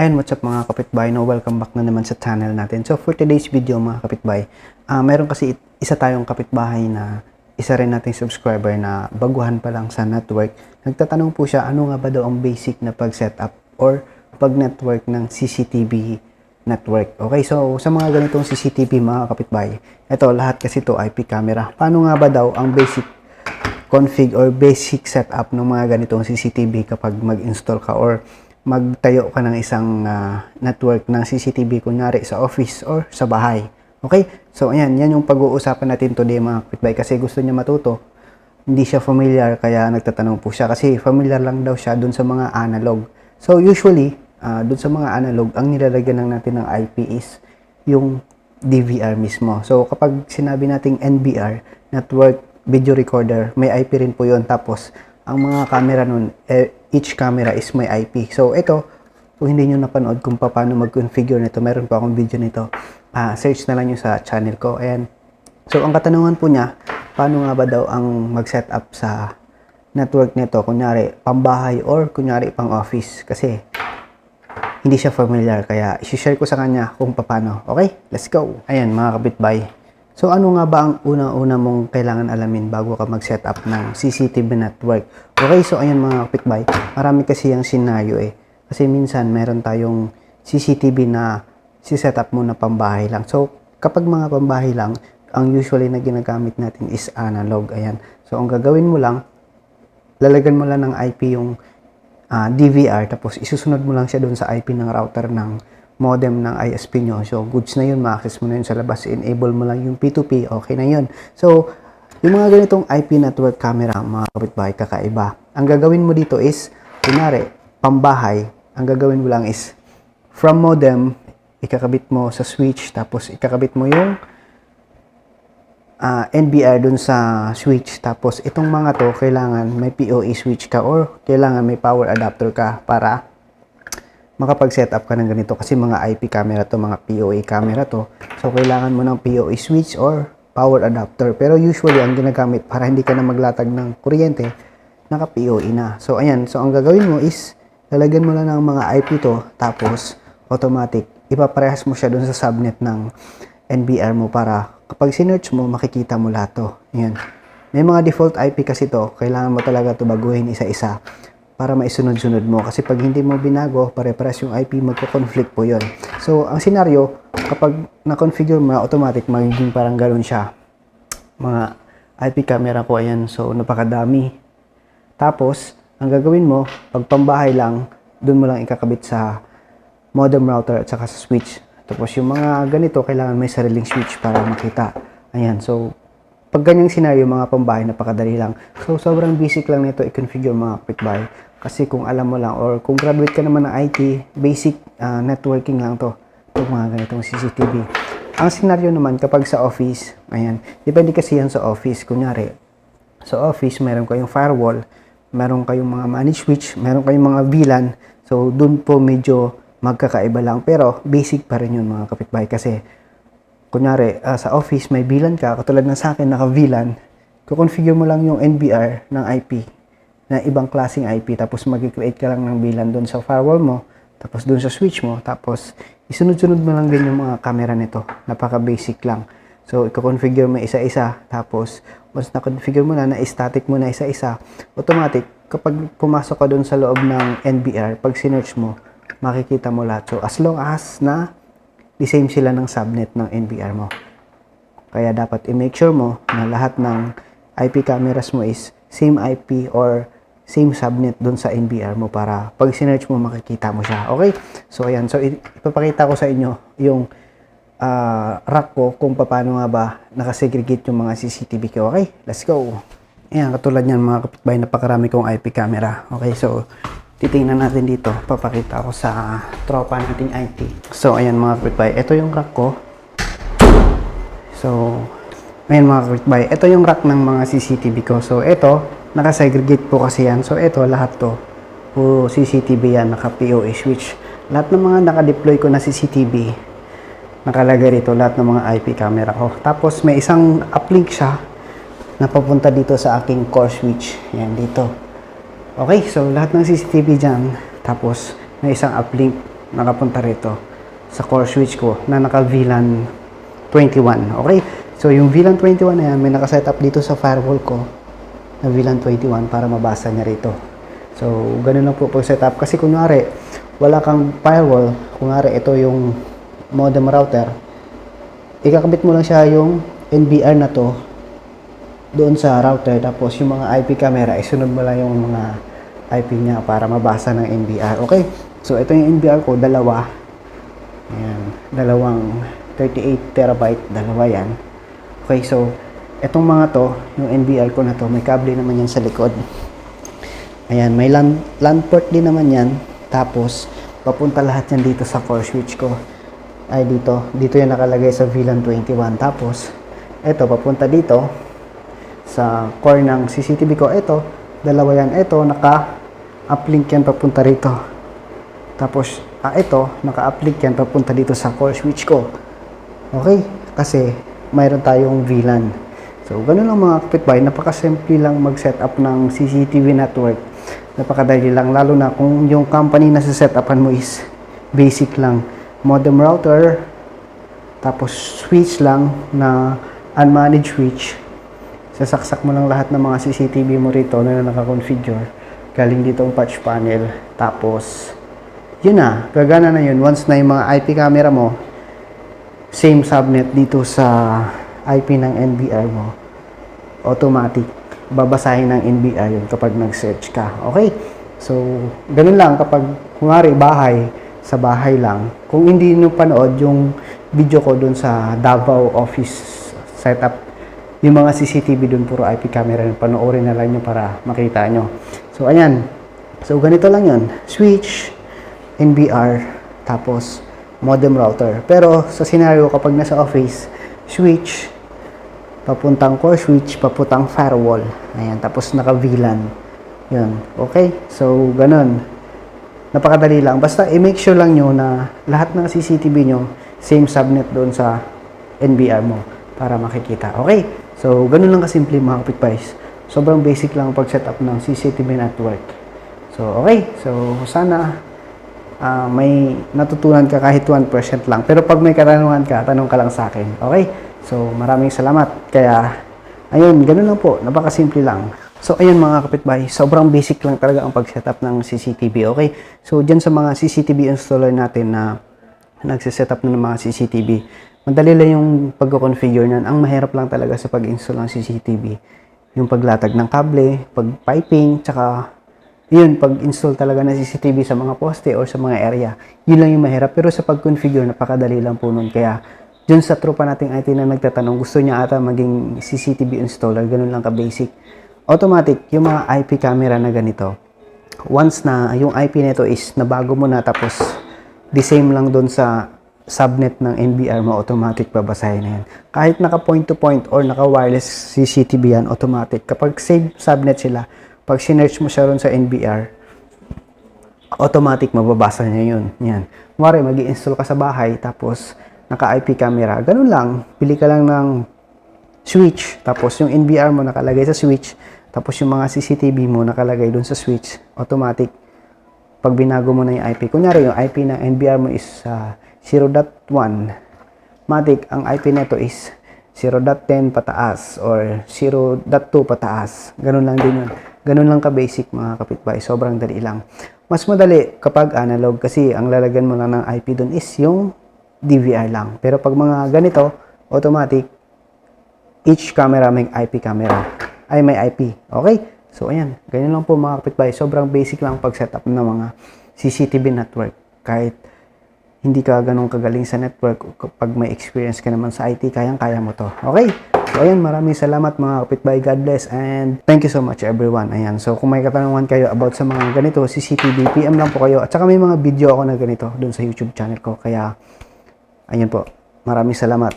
And what's up mga kapitbahay, no? welcome back na naman sa channel natin. So for today's video mga kapitbahay, ah meron kasi isa tayong kapitbahay na isa rin nating subscriber na baguhan pa lang sa network. Nagtatanong po siya ano nga ba daw ang basic na pag-setup or pag-network ng CCTV network. Okay, so sa mga ganitong CCTV mga kapitbahay, ito lahat kasi to IP camera. Paano nga ba daw ang basic config or basic setup ng mga ganitong CCTV kapag mag-install ka or magtayo ka ng isang ah, network ng CCTV kunyari sa office or sa bahay. Okay? So ayan, yan yung pag-uusapan natin today mga kapitbahay kasi gusto niya matuto. Hindi siya familiar kaya nagtatanong po siya kasi familiar lang daw siya dun sa mga analog. So usually, ah, dun sa mga analog, ang nilalagyan lang natin ng IP is yung DVR mismo. So kapag sinabi nating NBR, Network Video Recorder, may IP rin po yun. Tapos ang mga camera nun, eh, each camera is may IP. So ito, kung hindi nyo napanood kung paano mag-configure nito, meron po akong video nito. Ah, search na lang nyo sa channel ko. Ayan. So ang katanungan po niya, paano nga ba daw ang mag-setup sa network nito? Kunyari, pambahay or kunyari pang office. Kasi hindi siya familiar kaya i-share ko sa kanya kung paano. Okay? Let's go! Ayan mga kapitbay. So ano nga ba ang una-una mong kailangan alamin bago ka mag-set up ng CCTV network? Okay, so ayan mga kapitbay. Marami kasi yung scenario eh. Kasi minsan meron tayong CCTV na si-set up mo na pambahay lang. So kapag mga pambahay lang, ang usually na ginagamit natin is analog. Ayan. So ang gagawin mo lang, lalagyan mo lang ng IP yung ah, DVR tapos isusunod mo lang siya doon sa IP ng router ng modem ng ISP nyo. So, goods na yun, ma-access mo na yun sa labas. Enable mo lang yung P2P, okay na yun. So, yung mga ganitong IP network camera, mga kapitbahay, kakaiba. Ang gagawin mo dito is, kunwari, pambahay, ang gagawin mo lang is, from modem, ikakabit mo sa switch, tapos ikakabit mo yung ah, NBR dun sa switch. Tapos itong mga to, kailangan may PoE switch ka or kailangan may power adapter ka para makapag-set up ka ng ganito kasi mga IP camera to, mga PoE camera to. So, kailangan mo ng PoE switch or power adapter. Pero usually, ang ginagamit para hindi ka na maglatag ng kuryente, naka-PoE na. So, ayan. So, ang gagawin mo is, lalagyan mo lang ng mga IP to, tapos, automatic, ipaparehas mo siya dun sa subnet ng NBR mo para kapag sinearch mo, makikita mo lahat to. Ayan. May mga default IP kasi to, kailangan mo talaga to baguhin isa-isa para maisunod-sunod mo. Kasi pag hindi mo binago, pare-pares yung IP, magko-conflict po yon. So, ang senaryo, kapag na-configure mo, automatic, magiging parang gano'n siya. Mga IP camera ko, ayan. So, napakadami. Tapos, ang gagawin mo, pag pambahay lang, doon mo lang ikakabit sa modem router at saka sa switch. Tapos, yung mga ganito, kailangan may sariling switch para makita. Ayan. So, pag ganyang senaryo, mga pambahay, napakadali lang. So, sobrang basic lang nito i-configure mga kapitbahay. Kasi kung alam mo lang, or kung graduate ka naman ng IT, basic ah, networking lang to. Itong mga ganitong CCTV. Ang senaryo naman, kapag sa office, ayan, depende kasi yan sa office. Kunyari, sa office, meron kayong firewall, meron kayong mga managed switch, meron kayong mga VLAN. So, dun po medyo magkakaiba lang. Pero, basic pa rin yun mga kapitbahay. Kasi, kunyari, ah, sa office may VLAN ka, katulad ng sa akin, naka-VLAN, kukonfigure mo lang yung NBR ng IP na ibang klaseng IP, tapos mag-create ka lang ng VLAN doon sa firewall mo, tapos doon sa switch mo, tapos isunod-sunod mo lang din yung mga camera nito. Napaka-basic lang. So, i-configure mo isa-isa, tapos once na-configure mo na, na-static mo na isa-isa, automatic, kapag pumasok ka doon sa loob ng NBR, pag sinearch mo, makikita mo lahat. So, as long as na the same sila ng subnet ng NBR mo. Kaya dapat i-make sure mo na lahat ng IP cameras mo is same IP or same subnet doon sa NBR mo para pag sinearch mo makikita mo siya. Okay? So ayan, so ipapakita ko sa inyo yung ah, rack ko kung paano nga ba nakasegregate yung mga CCTV ko. Okay? Let's go. Ayan, katulad niyan mga kapitbahay, napakarami kong IP camera. Okay, so titingnan natin dito. Papakita ko sa tropa nating IT. So ayan mga kapitbahay, ito yung rack ko. So, Ayan mga kapitbahay, ito yung rack ng mga CCTV ko. So, ito, nakasegregate po kasi yan. So, ito, lahat to. Puro CCTV yan, naka-POA switch. Lahat ng mga naka-deploy ko na CCTV, nakalagay rito lahat ng mga IP camera ko. Tapos, may isang uplink siya na papunta dito sa aking core switch. Yan, dito. Okay, so lahat ng CCTV dyan. Tapos, may isang uplink nakapunta rito sa core switch ko na naka VLAN 21. Okay? So, yung VLAN 21 na yan, may nakaset up dito sa firewall ko na VLAN 21 para mabasa niya rito. So, ganun lang po pag setup. Kasi kunwari, wala kang firewall, kunwari ito yung modem router, ikakabit mo lang siya yung NBR na to doon sa router. Tapos yung mga IP camera isunod mo lang yung mga IP niya para mabasa ng NBR okay? So ito yung NBR ko dalawa. Ayan dalawang 38 terabyte dalawa yan. Okay so etong mga to yung NBR ko na to may kable naman yan sa likod ayan may LAN, LAN port din naman yan tapos papunta lahat yan dito sa core switch ko ay dito dito yan nakalagay sa VLAN 21 tapos eto papunta dito sa core ng CCTV ko. Ito, dalawa yan. Ito, naka-uplink yan papunta rito. Tapos, ah, ito, naka-uplink yan papunta dito sa core switch ko. Okay? Kasi, mayroon tayong VLAN. So, ganun lang mga kapitbahay. Napakasimple lang mag-set up ng CCTV network. Napakadali lang. Lalo na kung yung company na sa setupan mo is basic lang. Modem router, tapos switch lang na unmanaged switch sasaksak mo lang lahat ng mga CCTV mo rito na naka-configure. Galing dito ang patch panel. Tapos, yun na. Gagana na yun. Once na yung mga IP camera mo, same subnet dito sa IP ng NBR mo, automatic. Babasahin ng NBR yun kapag nag-search ka. Okay? So, ganun lang kapag, kumari, bahay, sa bahay lang. Kung hindi nyo panood yung video ko dun sa Davao office setup yung mga CCTV dun puro IP camera. Panoorin na lang nyo para makita nyo. So, ayan. So, ganito lang yun. Switch, NBR, tapos modem router. Pero, sa scenario kapag nasa office, switch, papuntang core switch, papuntang firewall. Ayan. Tapos, naka-VLAN. Yun. Okay? So, ganun. Napakadali lang. Basta, i-make sure lang nyo na lahat ng CCTV nyo, same subnet doon sa NBR mo para makikita. Okay? So, ganun lang kasimple mga kapitbays. Sobrang basic lang ang pag-setup ng CCTV network. So, okay. So, sana ah, may natutunan ka kahit 1% lang. Pero pag may katanungan ka, tanong ka lang sa akin. Okay? So, maraming salamat. Kaya, ayun, ganun lang po. Napakasimple lang. So, ayun mga kapitbahay, sobrang basic lang talaga ang pag-setup ng CCTV. Okay? So, dyan sa mga CCTV installer natin na nagsiset-up na ng mga CCTV, madali lang yung pag-configure nan. Ang mahirap lang talaga sa pag-install ng CCTV, yung paglatag ng kable, pag-piping, tsaka yun, pag-install talaga ng CCTV sa mga poste or sa mga area, yun lang yung mahirap. Pero sa pag-configure, napakadali lang po nun. Kaya, dun sa tropa nating IT na nagtatanong, gusto niya ata maging CCTV installer, ganun lang ka-basic. Automatic, yung mga IP camera na ganito, once na yung IP nito is nabago mo na tapos the same lang doon sa subnet ng NBR mo, automatic babasahin na yan. Kahit naka point to point or naka wireless CCTV yan, automatic. Kapag same subnet sila, pag sinearch mo siya ron sa NBR, automatic mababasa niya yun. Yan. Mare, mag install ka sa bahay, tapos naka-IP camera. Ganun lang. Pili ka lang ng switch, tapos yung NBR mo nakalagay sa switch, tapos yung mga CCTV mo nakalagay dun sa switch, automatic. Pag binago mo na yung IP, kunyari yung IP ng NBR mo is uh, 0.1, matic, ang IP nito is 0.10 pataas or 0.2 pataas. Ganun lang din yun. Ganun lang ka-basic mga kapitbahay. Sobrang dali lang. Mas madali kapag analog kasi ang lalagyan mo lang ng IP dun is yung DVR lang. Pero pag mga ganito, automatic, each camera may IP camera. Ay, may IP. Okay? So, ayan. Ganyan lang po mga kapitbahay. Sobrang basic lang pag-setup ng mga CCTV network. Kahit hindi ka ganun kagaling sa network, kapag may experience ka naman sa IT, kayang-kaya mo to. Okay? So, ayan. Maraming salamat mga kapitbahay. God bless. And thank you so much everyone. Ayan. So, kung may katanungan kayo about sa mga ganito, CCTV, PM lang po kayo. At saka may mga video ako na ganito dun sa YouTube channel ko. Kaya, ayan po. Maraming salamat.